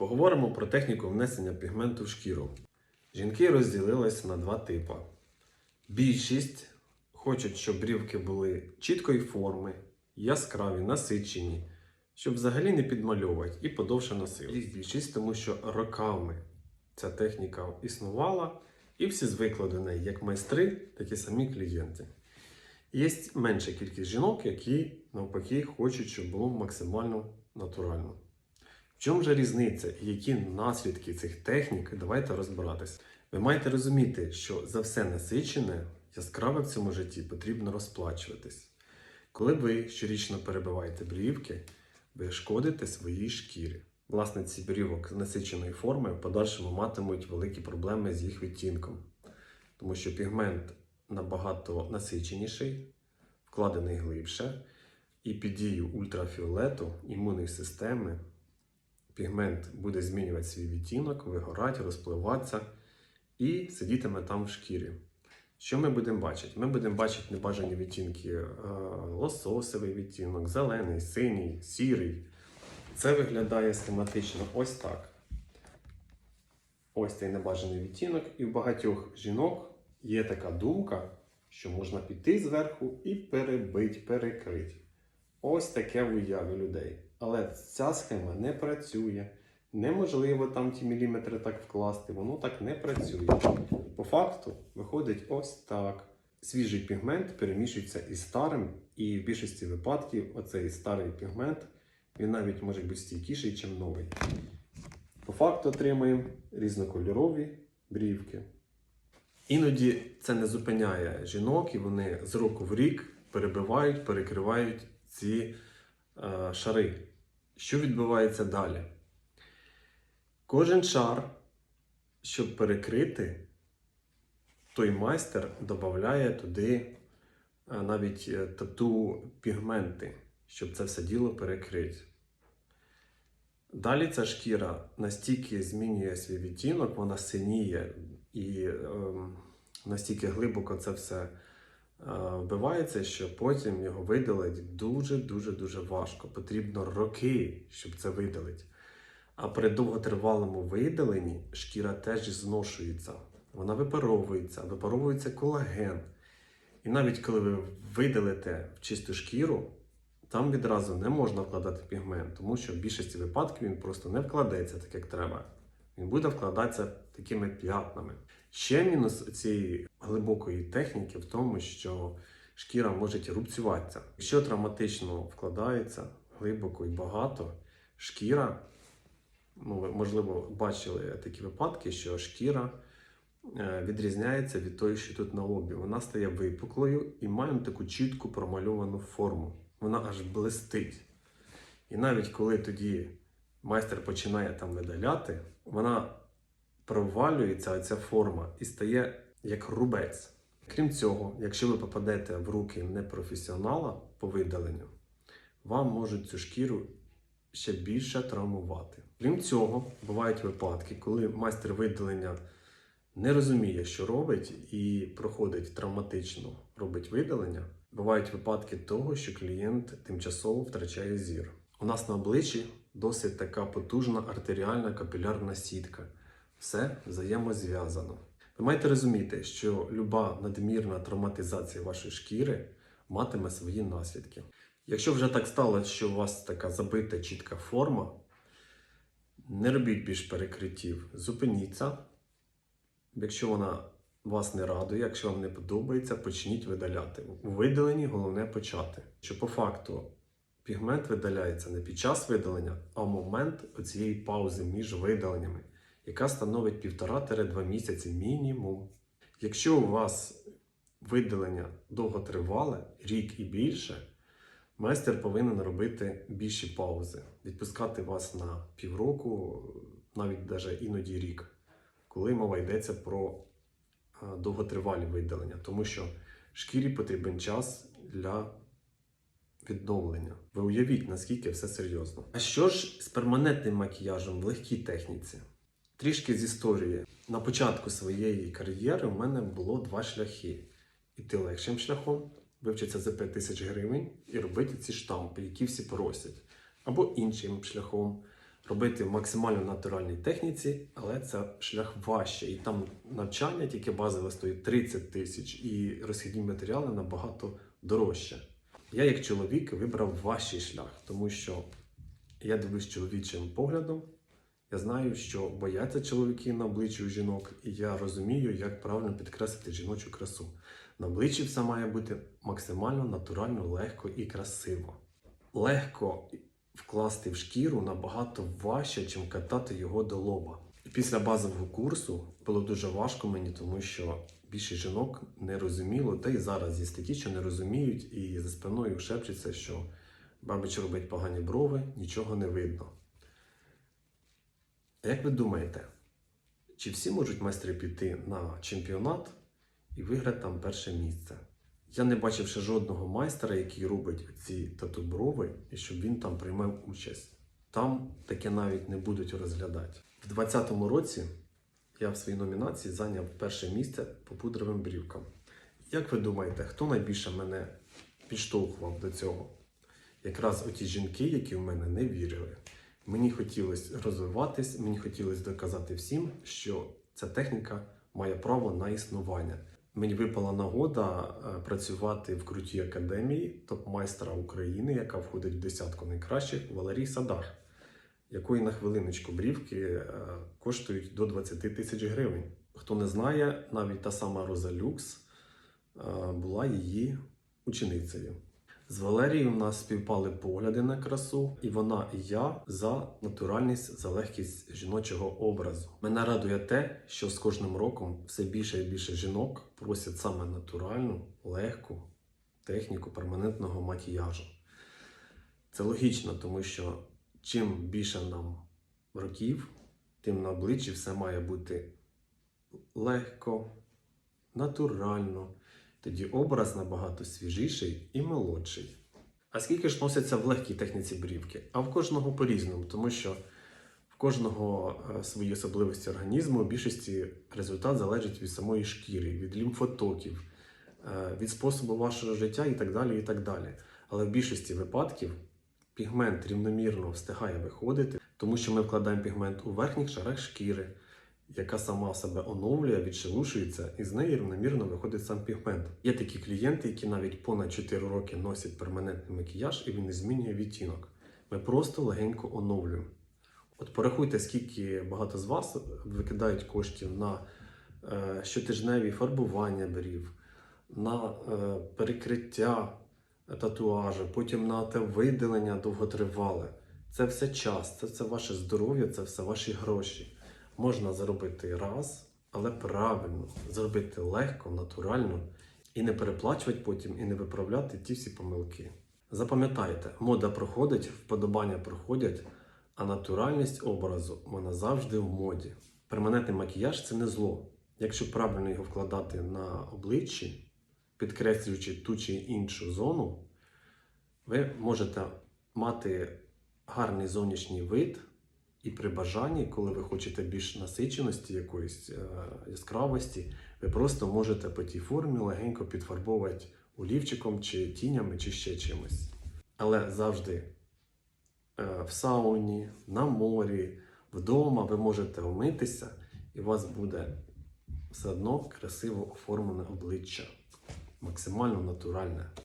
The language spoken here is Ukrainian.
Поговоримо про техніку внесення пігменту в шкіру. Жінки розділились на два типи. Більшість хочуть, щоб брівки були чіткої форми, яскраві, насичені, щоб взагалі не підмальовувати і подовше носили. Більшість, тому що роками ця техніка існувала, і всі звикли до неї, як майстри, так і самі клієнти. Є менша кількість жінок, які навпаки хочуть, щоб було максимально натурально. В чому ж різниця і які наслідки цих технік, давайте розбиратись. Ви маєте розуміти, що за все насичене, яскраве в цьому житті потрібно розплачуватись. Коли ви щорічно перебиваєте брівки, ви шкодите своїй шкірі. Власниці брівок з насиченої форми в подальшому матимуть великі проблеми з їх відтінком, тому що пігмент набагато насиченіший, вкладений глибше, і під дією ультрафіолету імунної системи пігмент буде змінювати свій відтінок, вигорати, розпливатися і сидітиме там в шкірі. Що ми будемо бачити? Ми будемо бачити небажані відтінки е, лососовий відтінок, зелений, синій, сірий. Це виглядає схематично ось так. Ось цей небажаний відтінок. І в багатьох жінок є така думка, що можна піти зверху і перебити, перекрити. Ось таке в уяві людей. Але ця схема не працює. Неможливо там ті міліметри так вкласти, воно так не працює. По факту виходить ось так. Свіжий пігмент перемішується із старим, і в більшості випадків оцей старий пігмент він навіть може бути стійкіший, ніж новий. По факту отримуємо різнокольорові брівки. Іноді це не зупиняє жінок, і вони з року в рік перебивають, перекривають ці шари. Що відбувається далі? Кожен шар, щоб перекрити, той майстер додає туди е, навіть е, тату пігменти, щоб це все діло перекрити. Далі ця шкіра настільки змінює свій відтінок, вона синіє і ем, настільки глибоко це все е, вбивається, що потім його видалити дуже-дуже дуже важко. Потрібно роки, щоб це видалити. А при довготривалому видаленні шкіра теж зношується. Вона випаровується, випаровується колаген. І навіть коли ви видалите в чисту шкіру, там відразу не можна вкладати пігмент, тому що в більшості випадків він просто не вкладеться так, як треба. Він буде вкладатися такими п'ятнами. Ще мінус цієї глибокої техніки в тому, що шкіра може рубцюватися. Якщо травматично вкладається глибоко і багато, шкіра, ну ви можливо бачили такі випадки, що шкіра е, відрізняється від тої, що тут на лобі. Вона стає випуклою і має таку чітку промальовану форму. Вона аж блистить. І навіть коли тоді майстер починає там видаляти, вона провалюється ця форма і стає як рубець. Крім цього, якщо ви попадете в руки непрофесіонала по видаленню, вам можуть цю шкіру ще більше травмувати. Крім цього, бувають випадки, коли майстер видалення не розуміє, що робить, і проходить травматично, робить видалення. Бувають випадки того, що клієнт тимчасово втрачає зір. У нас на обличчі досить така потужна артеріальна капілярна сітка. Все взаємозв'язано. Ви маєте розуміти, що люба надмірна травматизація вашої шкіри матиме свої наслідки. Якщо вже так сталося, що у вас така забита чітка форма, не робіть більш перекриттів, зупиніться. Якщо вона вас не радує, якщо вам не подобається, почніть видаляти. У видаленні головне почати. Що по факту пігмент видаляється не під час видалення, а в момент оцієї паузи між видаленнями, яка становить 1,5-2 місяці мінімум. Якщо у вас видалення довготривале, рік і більше, майстер повинен робити більші паузи, відпускати вас на півроку, навіть навіть іноді рік, коли мова йдеться про довготривалі видалення, тому що шкірі потрібен час для відновлення. Ви уявіть, наскільки все серйозно. А що ж з перманентним макіяжем в легкій техніці? Трішки з історії. На початку своєї кар'єри у мене було два шляхи: іти легшим шляхом, вивчитися за 5 тисяч гривень і робити ці штампи, які всі просять, або іншим шляхом робити в максимально натуральній техніці, але це шлях важче. І там навчання тільки базове стоїть 30 тисяч, і розхідні матеріали набагато дорожче. Я, як чоловік, вибрав важчий шлях, тому що я дивлюсь чоловічим поглядом. Я знаю, що бояться чоловіки на обличчі у жінок, і я розумію, як правильно підкреслити жіночу красу. На обличчі все має бути максимально натурально, легко і красиво. Легко вкласти в шкіру набагато важче, ніж катати його до лоба. Після базового курсу було дуже важко мені, тому що більшість жінок не розуміло, та й зараз є такі, що не розуміють, і за спиною шепчеться, що бабич робить погані брови, нічого не видно. Як ви думаєте, чи всі можуть майстри піти на чемпіонат і виграти там перше місце? Я не бачив ще жодного майстра, який робить ці тату-брови, і щоб він там приймав участь. Там таке навіть не будуть розглядати. В 2020 році я в своїй номінації зайняв перше місце по пудровим брівкам. Як ви думаєте, хто найбільше мене підштовхував до цього? Якраз оті жінки, які в мене не вірили. Мені хотілося розвиватись, мені хотілося доказати всім, що ця техніка має право на існування. Мені випала нагода е, працювати в крутій академії топ-майстра України, яка входить в десятку найкращих Валерій Садар, якої на хвилиночку брівки е, коштують до 20 тисяч гривень. Хто не знає, навіть та сама Роза Люкс е, була її ученицею. З Валерією в нас співпали погляди на красу, і вона і я за натуральність, за легкість жіночого образу. Мене радує те, що з кожним роком все більше і більше жінок просять саме натуральну, легку техніку перманентного макіяжу. Це логічно, тому що чим більше нам років, тим на обличчі все має бути легко, натурально. Тоді образ набагато свіжіший і молодший. А скільки ж носиться в легкій техніці брівки? А в кожного по-різному, тому що в кожного е, свої особливості організму, в більшості результат залежить від самої шкіри, від лімфотоків, е, від способу вашого життя і так далі. і так далі. Але в більшості випадків пігмент рівномірно встигає виходити, тому що ми вкладаємо пігмент у верхніх шарах шкіри, яка сама себе оновлює, відшелушується, і з неї рівномірно виходить сам пігмент. Є такі клієнти, які навіть понад 4 роки носять перманентний макіяж і він не змінює відтінок. Ми просто легенько оновлюємо. От порахуйте, скільки багато з вас викидають коштів на е, щотижневі фарбування брів, на е, перекриття татуажу, потім на те видалення довготривале. Це все час, це все ваше здоров'я, це все ваші гроші. Можна заробити раз, але правильно, зробити легко, натурально і не переплачувати потім, і не виправляти ті всі помилки. Запам'ятайте, мода проходить, вподобання проходять, а натуральність образу вона завжди в моді. Перманентний макіяж це не зло. Якщо правильно його вкладати на обличчі, підкреслюючи ту чи іншу зону, ви можете мати гарний зовнішній вид, і при бажанні, коли ви хочете більш насиченості, якоїсь е, яскравості, ви просто можете по тій формі легенько підфарбовувати олівчиком чи тінями, чи ще чимось. Але завжди е, в сауні, на морі, вдома ви можете вмитися, і у вас буде все одно красиво оформлене обличчя, максимально натуральне.